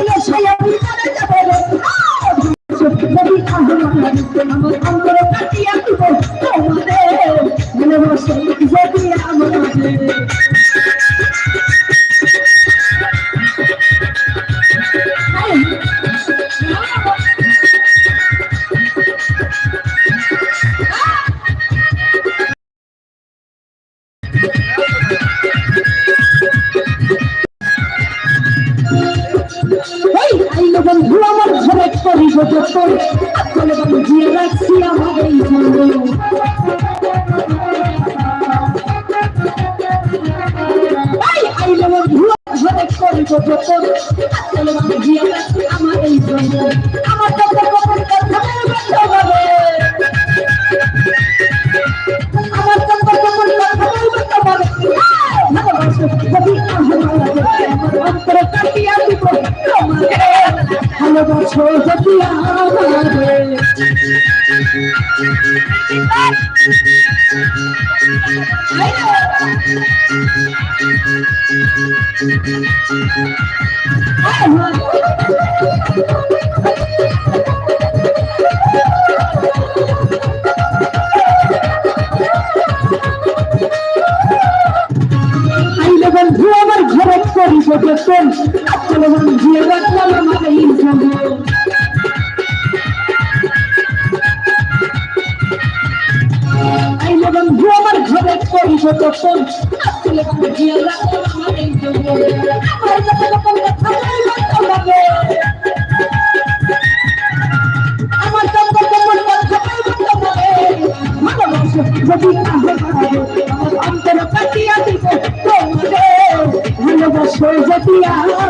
দিয়ে সেই আমি বন্ধু আমার ঘরে করিব আসলে বন্ধু দিয়ে রাখছি আমার এই আইলো বন্ধু ঘরে করিব আসলে বন্ধু দিয়ে রাখছি আমার এই আমার কথা বলতে আমার ঘরে করিব যতন আসলে বন্ধু দিয়ে রাখলাম আমার ঘরে করিব যতন আসলে দিয়ে রাখলাম আমার এই আমার যত রকম কথা ভালোবাসো যদি অন্তর কাটিয়া দিব তোমাদের ভালোবাসো যদি আমাদের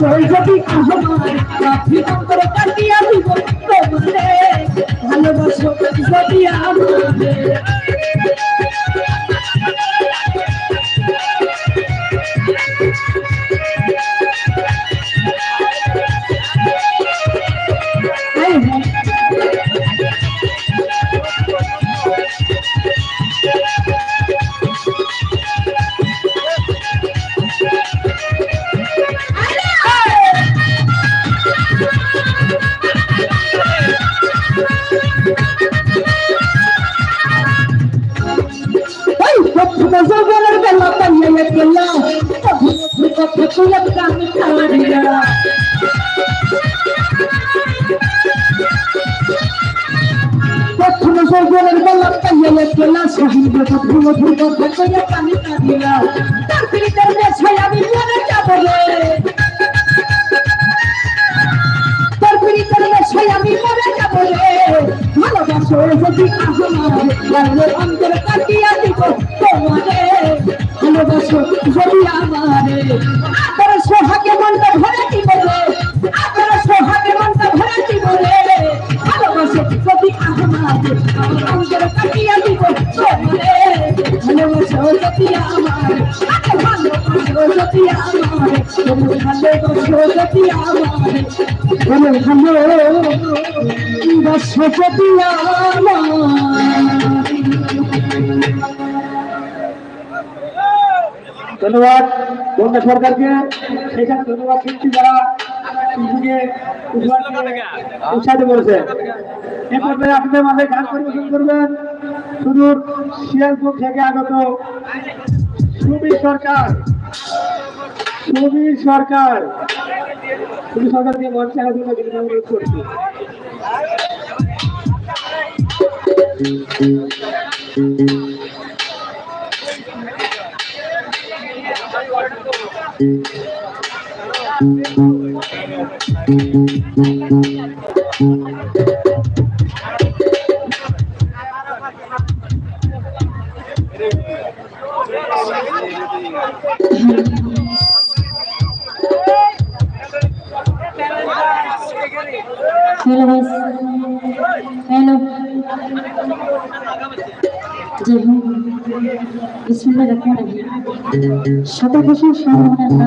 ভালোবাসো যদি আমার রাত্রি কাটিয়া দিব তোমারে ভালোবাসো যদি আমাদের প্রথমে কথা তুলে কান খাওয়া প্রথমে জগলের বেলা পাইয়া গেলা শহীদ প্রথমে কথা তুলে কান যদি আমারে ভালো সরস্বতী ধন্যবাদ সরকারকে সেখানে ধন্যবাদ শিল্পী যারা শিশুকে উৎসাহিত করেছে। এরপরে আপনাদের মাঝে করবেন। সুদূর শিয়ালপুর আগত সুবীর সরকার। সুবীর সরকার। সুবীর সরকারকে মঞ্চ আনার জন্য Thank you. হ্যালো জি বিসমিল্লাহ রহমান রহিম শত বছর সম্ভাবনা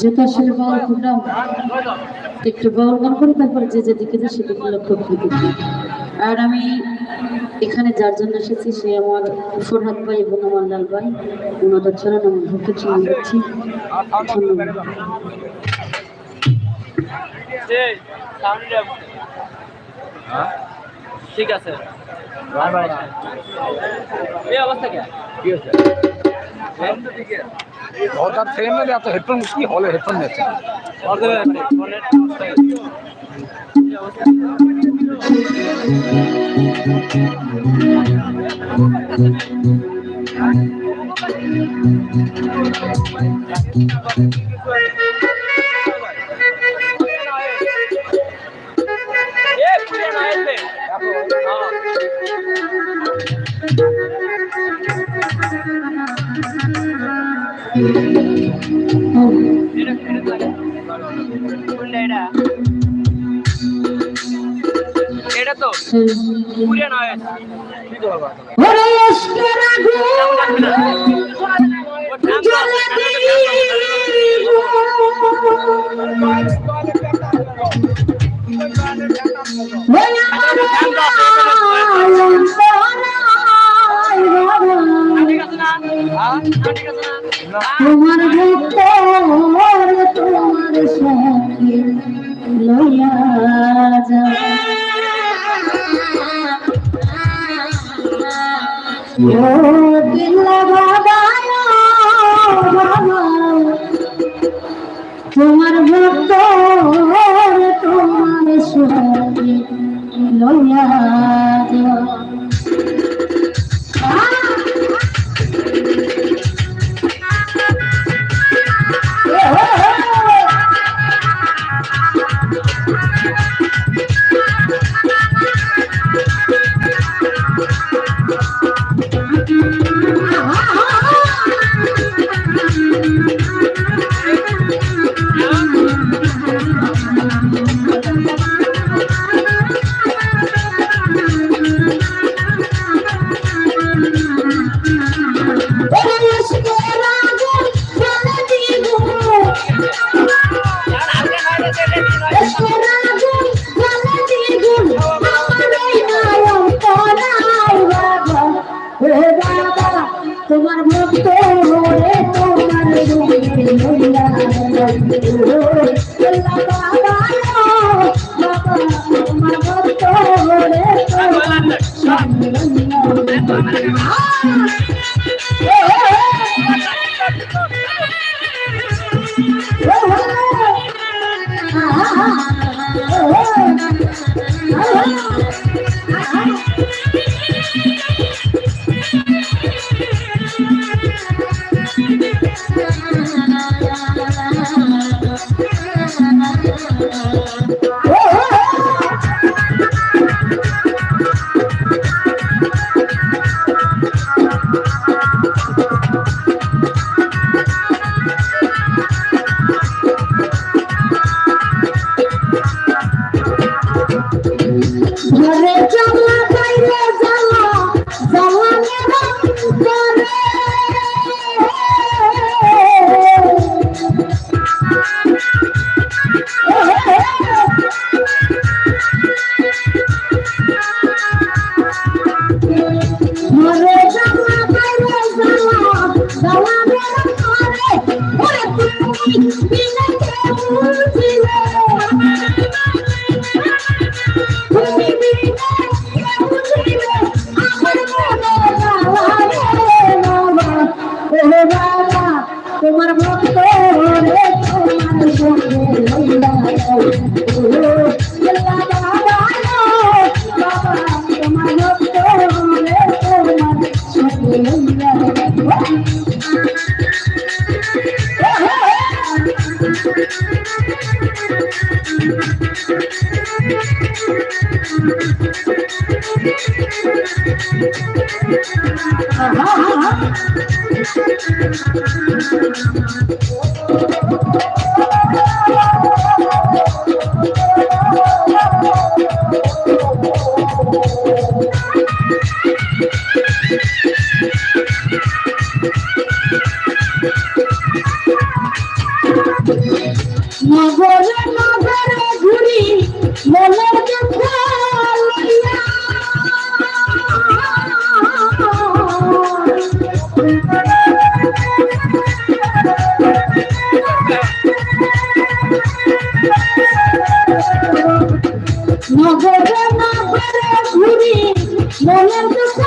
যেহেতু আসলে বাউল প্রোগ্রাম একটু বাউল গান করে তারপরে যে যেদিকে যে সেদিকে লক্ষ্য করতে আর আমি এখানে যার জন্য এসেছি, সে আমার ফরহাদ ভাই এবং আমার লাল ভাই। ওনাদের চরণ আমার ভক্তি যাচ্ছি। ধন্যবাদ। ঠিক আছে। হঠাৎ সেকেন্ড না এত হেডফোন কি হলে হেডফোন নিচ্ছে এটা তো? জ্বলে তোমার সঙ্গে লইয়া যা তোমার ভক্ত Não abra Never মনের দুঃখ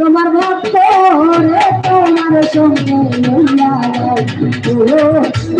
তোমার ভক্ত রে তোমার সঙ্গে মিলা যায়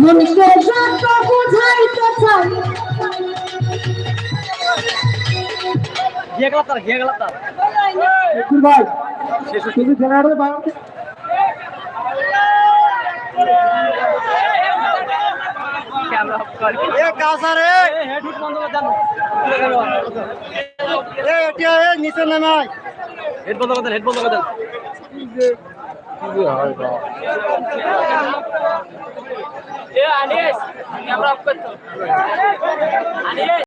মনকে যত বুঝাইতে চাই গিয়ে গেলাম তার গিয়ে গেলাম তার ভাই নিচে নামায় হেড বন্ধ করে দেন হেড বন্ধ করে দেন। এ আনিস আমরা অফ করতো আনিস।